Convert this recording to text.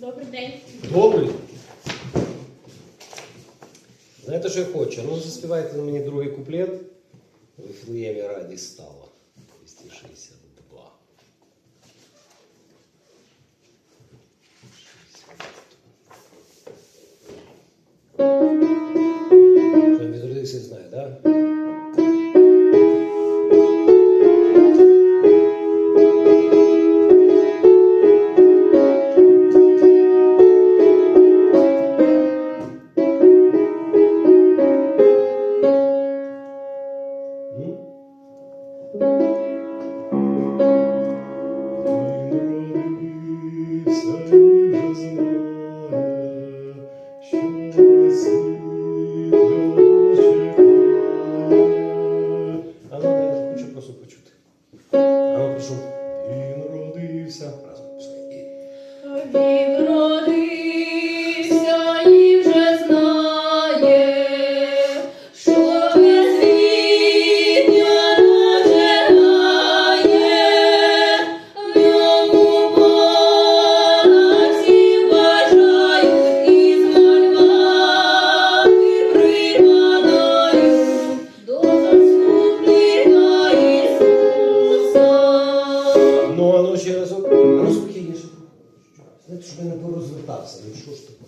Добрий день. Добрий. Знаєте, що я хочу? Ну, заспівайте мені другий куплет. В Вифлеємі раді стало. 262. Що він відродився, знає, так? Да? Він родився. Разом. Ну, а ну ще разок. А ну спокійніше. Знаєте, щоб я не порозвертався. Ну що ж таке?